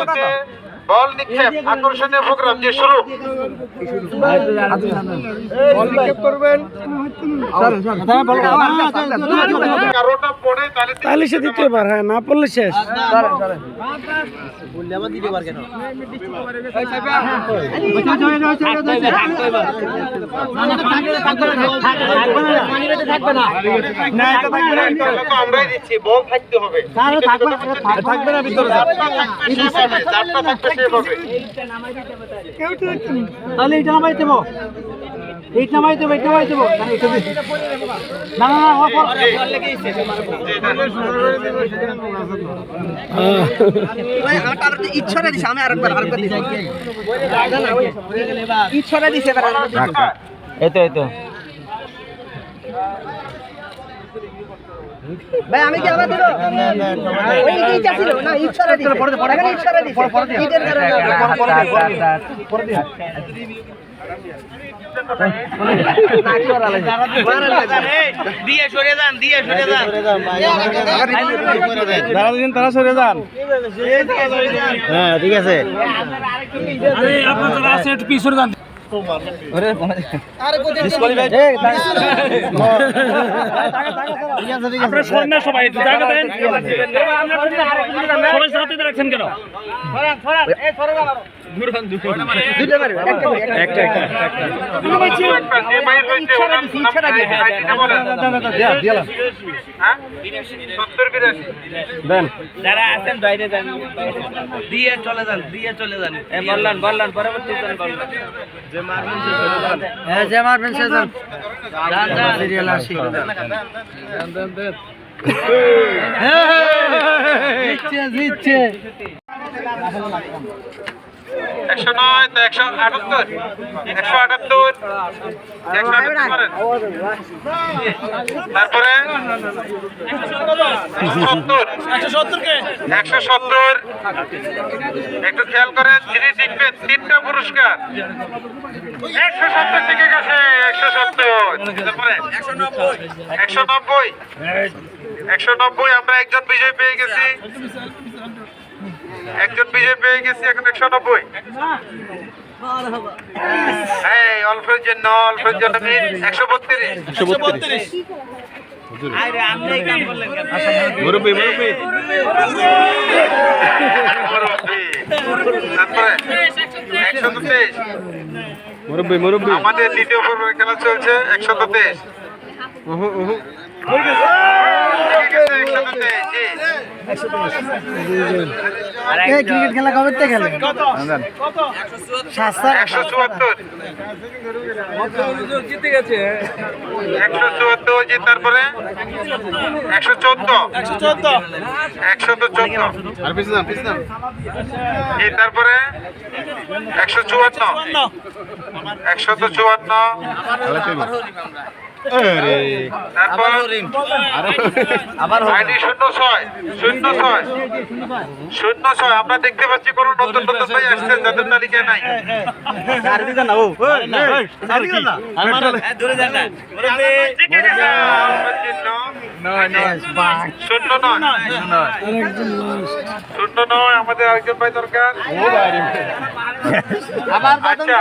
মুহূর্তে বল নিক্ষেপ আকর্ষণীয় প্রোগ্রাম যে শুরু বল নিক্ষেপ করবেন তাহলে তাহলে সে দিতে পারে হ্যাঁ না পড়লে শেষ তাহলে তো আমরাই দিচ্ছি বল থাকতে হবে থাকবে না ভিতরে সেভাবে, চারটা তাহলে এটা নামাই দেবো এইটা নামাই দেবো এইটা নামাই দেবো না না না পর- ইচ্ছাটা দিছে আমি আরেকবার আরেকবার দিছি এবার আরেকবার দিছি। এইতো এইতো ভাই আমি কি আবার দিব ওই কি ইচ্ছা ছিল না ইচ্ছাটা দিছে এখন ইচ্ছাটা দিছে ইটের কারণে দিয়ে সরে যান দিয়ে সরে যান যারা দিন। তারা সরে যান হ্যাঁ ঠিক আছে আরে আপনার আছে একটু পিছনে যান আপনারা শোনেন না সবাই জায়গা দেন। সবাই সাথে রাখছেন কেন? হ্যাঁ? যারা আছেন বাইরে যান দিয়ে চলে যান দিয়ে চলে যান এ বললাম বললাম পরবর্তী হ্যাঁ জিতছে জিতছে একশো নয় তো একশো আটাত্তর একশো আটাত্তর একশো আটাত্তর। তারপরে একশো সত্তর একটু খেয়াল করেন যিনি টিকবেন তিনটা পুরস্কার একশো সত্তর টিকে গেছে একশো সত্তর তারপরে একশো নব্বই একশো নব্বই আমরা একজন বিজয় পেয়ে গেছি একজন বিজয় পেয়ে গেছি এখন একশো নব্বই। হ্যাঁ অল্পের জন্য অল্পের জন্য একশো বত্রিশ। একশো বত্রিশ। কেন? মুরব্বী মুরব্বী। তারপরে একশো তেইশ মুরব্বী মুরব্বী। আমাদের দ্বিতীয় পর্বের খেলা চলছে একশো তেইশ ক্রিকেট খেলা কবে থেকে খেলে? একশো চুয়াত্তর জিতে গেছে একশো চুয়াত্তর। যে তারপরে একশো চোদ্দ। একশো চোদ্দ। একশো তো চোদ্দ। আর পিছনে একশো চুয়ান্ন। একশো তো চুয়ান্ন। আমরা দেখতে পাচ্ছি কোনো নতুন ভাই আসছে যাদের নাই। আমাদের আরেকজন ভাই দরকার। আচ্ছা